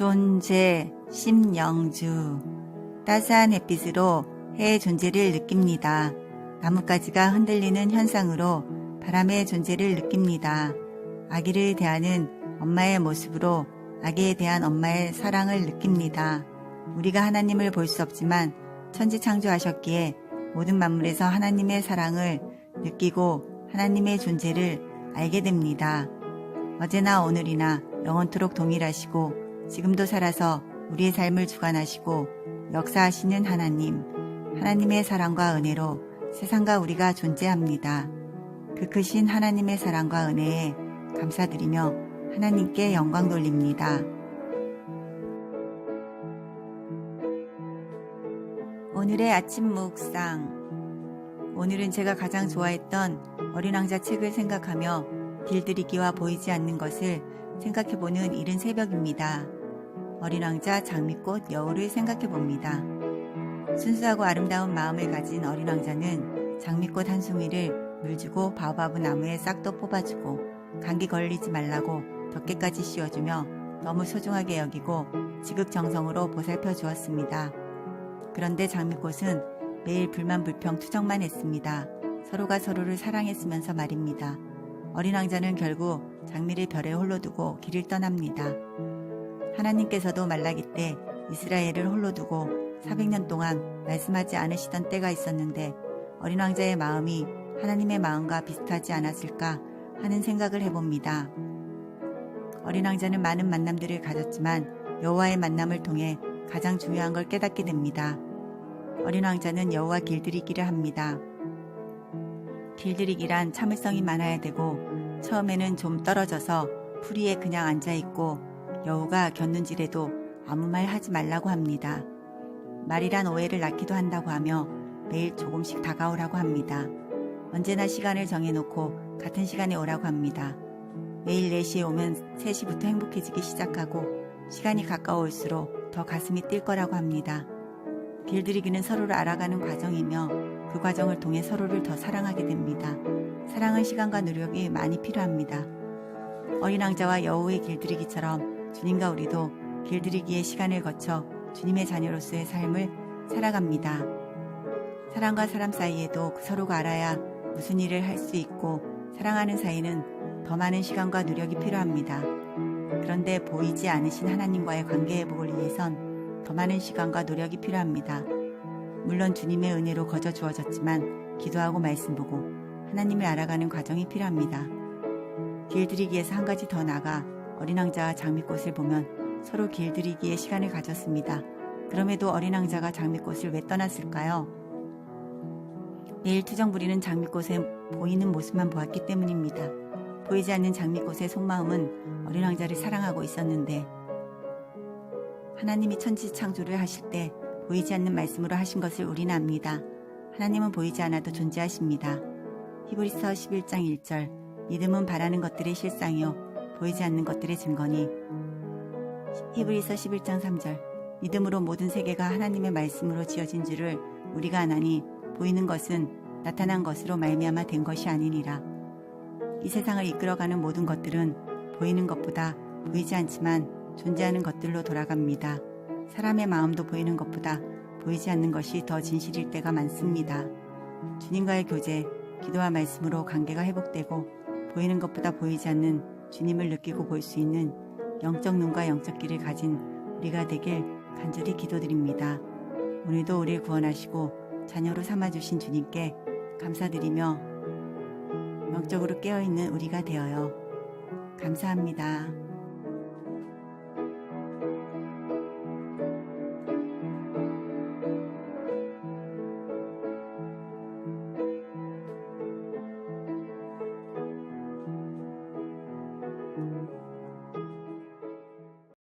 존재 심영주 따스한 햇빛으로 해의 존재를 느낍니다. 나뭇가지가 흔들리는 현상으로 바람의 존재를 느낍니다. 아기를 대하는 엄마의 모습으로 아기에 대한 엄마의 사랑을 느낍니다. 우리가 하나님을 볼 수 없지만 천지 창조하셨기에 모든 만물에서 하나님의 사랑을 느끼고 하나님의 존재를 알게 됩니다. 어제나 오늘이나 영원토록 동일하시고 지금도 살아서 우리의 삶을 주관하시고 역사하시는 하나님, 하나님의 사랑과 은혜로 세상과 우리가 존재합니다. 그 크신 하나님의 사랑과 은혜에 감사드리며 하나님께 영광 돌립니다. 오늘의 아침 묵상. 오늘은 제가 가장 좋아했던 어린 왕자 책을 생각하며 길들이기와 보이지 않는 것을 생각해보는 이른 새벽입니다. 어린 왕자 장미꽃 여우를 생각해 봅니다. 순수하고 아름다운 마음을 가진 어린 왕자는 장미꽃 한 송이를 물주고 바오바브 나무에 싹도 뽑아주고 감기 걸리지 말라고 덮개까지 씌워주며 너무 소중하게 여기고 지극정성으로 보살펴 주었습니다. 그런데 장미꽃은 매일 불만 불평 투정만 했습니다. 서로가 서로를 사랑했으면서 말입니다. 어린 왕자는 결국 장미를 별에 홀로 두고 길을 떠납니다. 하나님께서도 말라기 때 이스라엘을 홀로 두고 400년 동안 말씀하지 않으시던 때가 있었는데 어린 왕자의 마음이 하나님의 마음과 비슷하지 않았을까 하는 생각을 해봅니다. 어린 왕자는 많은 만남들을 가졌지만 여호와의 만남을 통해 가장 중요한 걸 깨닫게 됩니다. 어린 왕자는 여호와 길들이기를 합니다. 길들이기란 참을성이 많아야 되고 처음에는 좀 떨어져서 풀이에 그냥 앉아 있고 여우가 겼는지라도 아무 말 하지 말라고 합니다. 말이란 오해를 낳기도 한다고 하며 매일 조금씩 다가오라고 합니다. 언제나 시간을 정해놓고 같은 시간에 오라고 합니다. 매일 4시에 오면 3시부터 행복해지기 시작하고 시간이 가까워올수록 더 가슴이 뛸 거라고 합니다. 길들이기는 서로를 알아가는 과정이며 그 과정을 통해 서로를 더 사랑하게 됩니다. 사랑은 시간과 노력이 많이 필요합니다. 어린 왕자와 여우의 길들이기처럼 주님과 우리도 길들이기의 시간을 거쳐 주님의 자녀로서의 삶을 살아갑니다. 사람과 사람 사이에도 서로가 알아야 무슨 일을 할 수 있고 사랑하는 사이는 더 많은 시간과 노력이 필요합니다. 그런데 보이지 않으신 하나님과의 관계 회복을 위해선 더 많은 시간과 노력이 필요합니다. 물론 주님의 은혜로 거저 주어졌지만 기도하고 말씀 보고 하나님을 알아가는 과정이 필요합니다. 길들이기에서 한 가지 더 나가 어린 왕자와 장미꽃을 보면 서로 길들이기에 시간을 가졌습니다. 그럼에도 어린 왕자가 장미꽃을 왜 떠났을까요? 매일 투정 부리는 장미꽃의 보이는 모습만 보았기 때문입니다. 보이지 않는 장미꽃의 속마음은 어린 왕자를 사랑하고 있었는데 하나님이 천지 창조를 하실 때 보이지 않는 말씀으로 하신 것을 우리는 압니다. 하나님은 보이지 않아도 존재하십니다. 히브리서 11장 1절 믿음은 바라는 것들의 실상이요 보이지 않는 것들의 증거니 히브리서 11장 3절 믿음으로 모든 세계가 하나님의 말씀으로 지어진 줄을 우리가 아나니 보이는 것은 나타난 것으로 말미암아 된 것이 아니니라. 이 세상을 이끌어가는 모든 것들은 보이는 것보다 보이지 않지만 존재하는 것들로 돌아갑니다. 사람의 마음도 보이는 것보다 보이지 않는 것이 더 진실일 때가 많습니다. 주님과의 교제, 기도와 말씀으로 관계가 회복되고 보이는 것보다 보이지 않는 주님을 느끼고 볼 수 있는 영적 눈과 영적 길을 가진 우리가 되길 간절히 기도드립니다. 오늘도 우리를 구원하시고 자녀로 삼아주신 주님께 감사드리며 영적으로 깨어있는 우리가 되어요. 감사합니다.